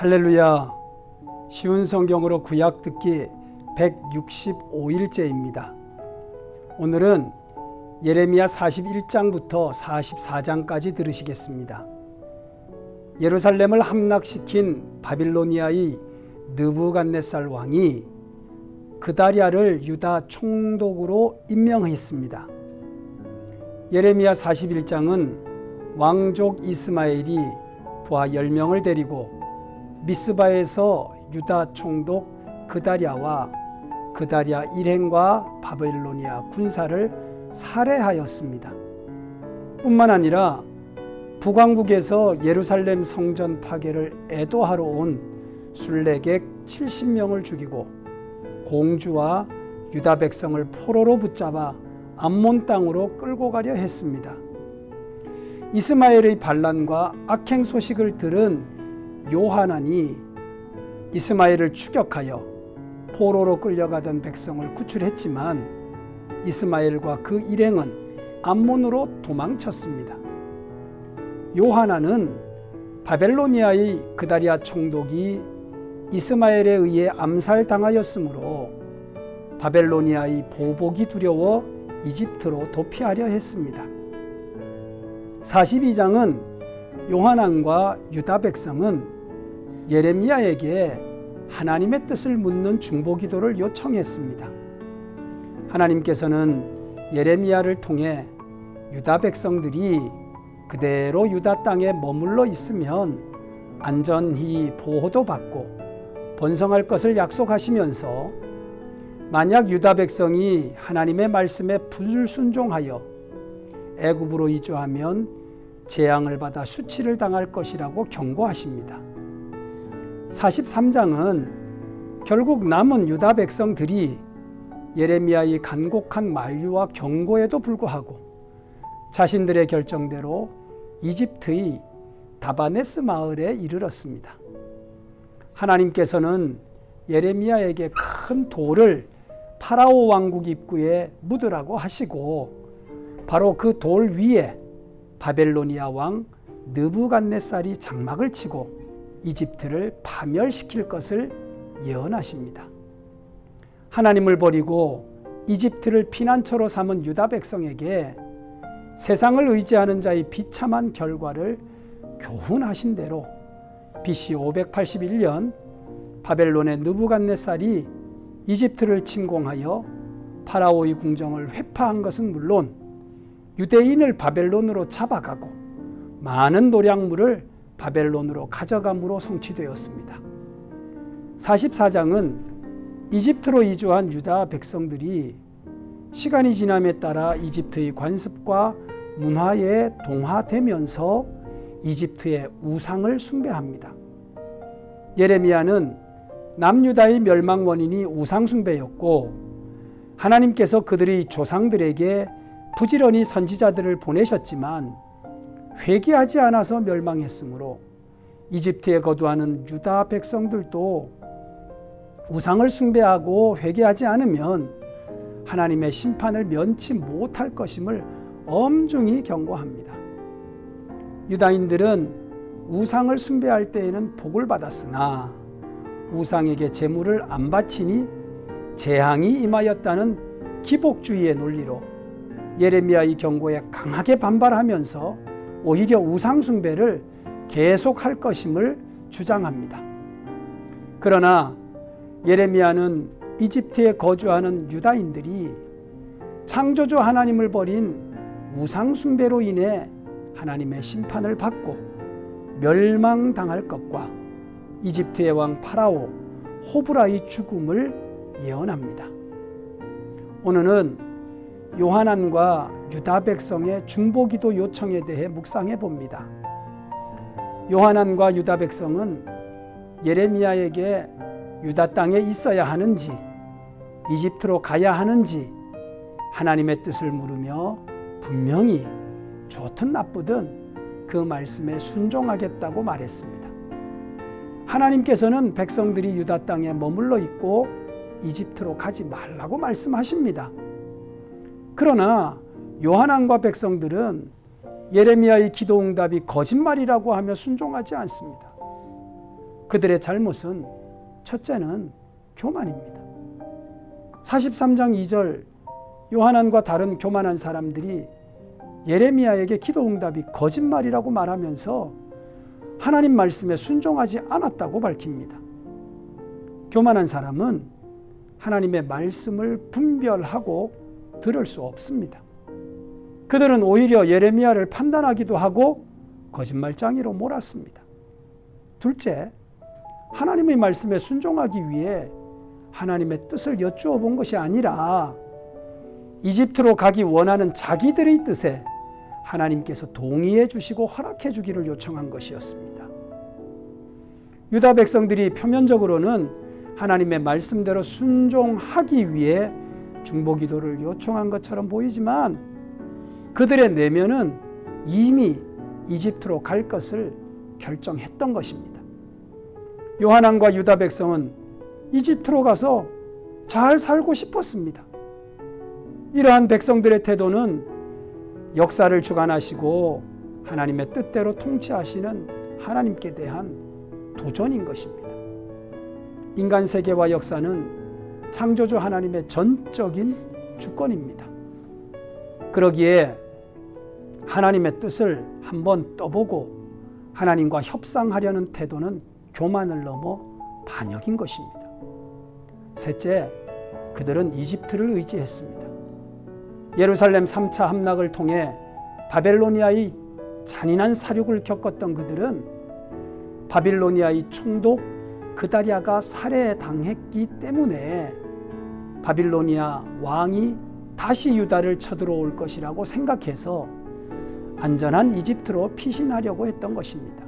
할렐루야. 쉬운 성경으로 구약 듣기 165일째입니다. 오늘은 예레미야 41장부터 44장까지 들으시겠습니다. 예루살렘을 함락시킨 바빌로니아의 느부갓네살 왕이 그다리아를 유다 총독으로 임명했습니다. 예레미야 41장은 왕족 이스마엘이 부하 10명을 데리고 미스바에서 유다 총독 그다리아와 그다리아 일행과 바벨로니아 군사를 살해하였습니다. 뿐만 아니라 북왕국에서 예루살렘 성전 파괴를 애도하러 온 순례객 70명을 죽이고 공주와 유다 백성을 포로로 붙잡아 암몬 땅으로 끌고 가려 했습니다. 이스마엘의 반란과 악행 소식을 들은 요하난이 이스마엘을 추격하여 포로로 끌려가던 백성을 구출했지만 이스마엘과 그 일행은 암몬으로 도망쳤습니다. 요하나는 바벨로니아의 그다리아 총독이 이스마엘에 의해 암살당하였으므로 바벨로니아의 보복이 두려워 이집트로 도피하려 했습니다. 42장은 요하난과 유다 백성은 예레미야에게 하나님의 뜻을 묻는 중보 기도를 요청했습니다. 하나님께서는 예레미야를 통해 유다 백성들이 그대로 유다 땅에 머물러 있으면 안전히 보호도 받고 번성할 것을 약속하시면서 만약 유다 백성이 하나님의 말씀에 불순종하여 애굽으로 이주하면 재앙을 받아 수치를 당할 것이라고 경고하십니다. 43장은 결국 남은 유다 백성들이 예레미야의 간곡한 만류와 경고에도 불구하고 자신들의 결정대로 이집트의 다바네스 마을에 이르렀습니다. 하나님께서는 예레미야에게 큰 돌을 파라오 왕국 입구에 묻으라고 하시고 바로 그 돌 위에 바벨로니아 왕 느부갓네살이 장막을 치고 이집트를 파멸시킬 것을 예언하십니다. 하나님을 버리고 이집트를 피난처로 삼은 유다 백성에게 세상을 의지하는 자의 비참한 결과를 교훈하신 대로 BC 581년 바벨론의 느부갓네살이 이집트를 침공하여 파라오의 궁정을 회파한 것은 물론 유대인을 바벨론으로 잡아가고 많은 노량물을 바벨론으로 가져감으로 성취되었습니다. 44장은 이집트로 이주한 유다 백성들이 시간이 지남에 따라 이집트의 관습과 문화에 동화되면서 이집트의 우상을 숭배합니다. 예레미야는 남유다의 멸망 원인이 우상 숭배였고 하나님께서 그들의 조상들에게 부지런히 선지자들을 보내셨지만 회개하지 않아서 멸망했으므로 이집트에 거주하는 유다 백성들도 우상을 숭배하고 회개하지 않으면 하나님의 심판을 면치 못할 것임을 엄중히 경고합니다. 유다인들은 우상을 숭배할 때에는 복을 받았으나 우상에게 재물을 안 바치니 재앙이 임하였다는 기복주의의 논리로 예레미야의 경고에 강하게 반발하면서 오히려 우상 숭배를 계속할 것임을 주장합니다. 그러나 예레미야는 이집트에 거주하는 유다인들이 창조주 하나님을 버린 우상 숭배로 인해 하나님의 심판을 받고 멸망당할 것과 이집트의 왕 파라오 호브라의 죽음을 예언합니다. 오늘은 요하난과 유다 백성의 중보기도 요청에 대해 묵상해 봅니다. 요하난과 유다 백성은 예레미야에게 유다 땅에 있어야 하는지 이집트로 가야 하는지 하나님의 뜻을 물으며 분명히 좋든 나쁘든 그 말씀에 순종하겠다고 말했습니다. 하나님께서는 백성들이 유다 땅에 머물러 있고 이집트로 가지 말라고 말씀하십니다. 그러나 요한왕과 백성들은 예레미야의 기도 응답이 거짓말이라고 하며 순종하지 않습니다. 그들의 잘못은 첫째는 교만입니다. 43장 2절 요한안과 다른 교만한 사람들이 예레미야에게 기도 응답이 거짓말이라고 말하면서 하나님 말씀에 순종하지 않았다고 밝힙니다. 교만한 사람은 하나님의 말씀을 분별하고 들을 수 없습니다. 그들은 오히려 예레미야를 판단하기도 하고 거짓말장이로 몰았습니다. 둘째, 하나님의 말씀에 순종하기 위해 하나님의 뜻을 여쭈어 본 것이 아니라 이집트로 가기 원하는 자기들의 뜻에 하나님께서 동의해 주시고 허락해 주기를 요청한 것이었습니다. 유다 백성들이 표면적으로는 하나님의 말씀대로 순종하기 위해 중보 기도를 요청한 것처럼 보이지만 그들의 내면은 이미 이집트로 갈 것을 결정했던 것입니다. 요한왕과 유다 백성은 이집트로 가서 잘 살고 싶었습니다. 이러한 백성들의 태도는 역사를 주관하시고 하나님의 뜻대로 통치하시는 하나님께 대한 도전인 것입니다. 인간 세계와 역사는 창조주 하나님의 전적인 주권입니다. 그러기에 하나님의 뜻을 한번 떠보고 하나님과 협상하려는 태도는 교만을 넘어 반역인 것입니다. 셋째, 그들은 이집트를 의지했습니다. 예루살렘 3차 함락을 통해 바벨로니아의 잔인한 사륙을 겪었던 그들은 바빌로니아의 총독 그다리아가 살해당했기 때문에 바빌로니아 왕이 다시 유다를 쳐들어올 것이라고 생각해서 안전한 이집트로 피신하려고 했던 것입니다.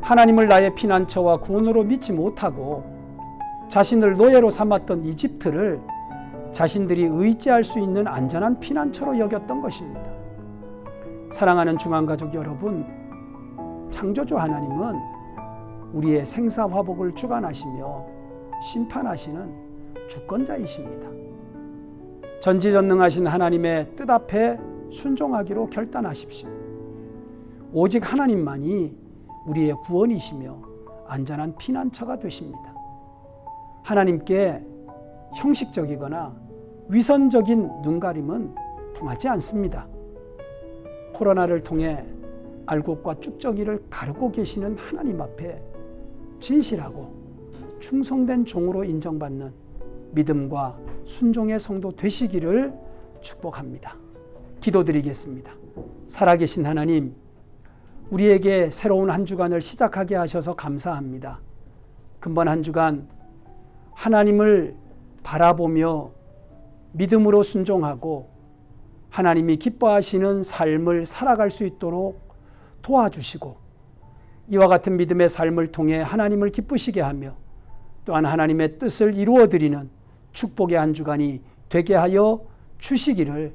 하나님을 나의 피난처와 구원으로 믿지 못하고 자신을 노예로 삼았던 이집트를 자신들이 의지할 수 있는 안전한 피난처로 여겼던 것입니다. 사랑하는 중앙가족 여러분, 창조주 하나님은 우리의 생사화복을 주관하시며 심판하시는 주권자이십니다. 전지전능하신 하나님의 뜻 앞에 순종하기로 결단하십시오. 오직 하나님만이 우리의 구원이시며 안전한 피난처가 되십니다. 하나님께 형식적이거나 위선적인 눈가림은 통하지 않습니다. 코로나를 통해 알곡과 쭉정이를 가르고 계시는 하나님 앞에 진실하고 충성된 종으로 인정받는 믿음과 순종의 성도 되시기를 축복합니다. 기도드리겠습니다. 살아계신 하나님, 우리에게 새로운 한 주간을 시작하게 하셔서 감사합니다. 금번 한 주간 하나님을 바라보며 믿음으로 순종하고 하나님이 기뻐하시는 삶을 살아갈 수 있도록 도와주시고 이와 같은 믿음의 삶을 통해 하나님을 기쁘시게 하며 또한 하나님의 뜻을 이루어 드리는 축복의 한 주간이 되게 하여 주시기를